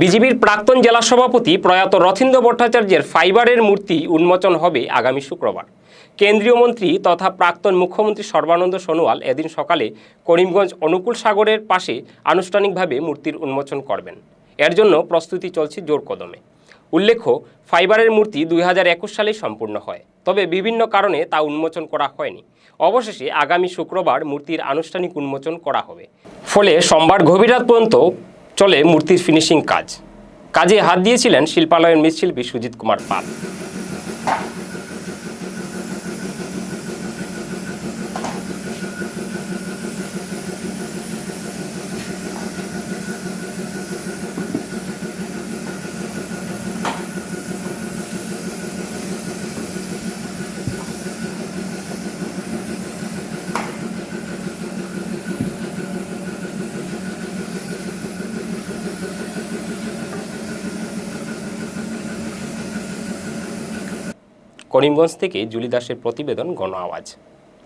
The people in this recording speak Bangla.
বিজেপির প্রাক্তন জেলা সভাপতি প্রয়াত রথীন্দ্র ভট্টাচার্যের ফাইবারের মূর্তি উন্মোচন হবে আগামী শুক্রবার। কেন্দ্রীয় মন্ত্রী তথা প্রাক্তন মুখ্যমন্ত্রী সর্বানন্দ সোনোয়াল এদিন সকালে করিমগঞ্জ অনুকূল সাগরের পাশে আনুষ্ঠানিকভাবে মূর্তির উন্মোচন করবেন। এর জন্য প্রস্তুতি চলছে জোর কদমে। উল্লেখ্য, ফাইবারের মূর্তি দুই সালেই সম্পূর্ণ হয়, তবে বিভিন্ন কারণে তা উন্মোচন করা হয়নি। অবশেষে আগামী শুক্রবার মূর্তির আনুষ্ঠানিক উন্মোচন করা হবে। ফলে সোমবার গভীর রাত পর্যন্ত চলে মূর্তির ফিনিশিং কাজ। কাজে হাত দিয়েছিলেন শিল্পালয়ের মৃৎশিল্পী বিশ্বজিৎ কুমার পাল। করিমগঞ্জ থেকে জুলি দাসের প্রতিবেদন গণ আওয়াজ।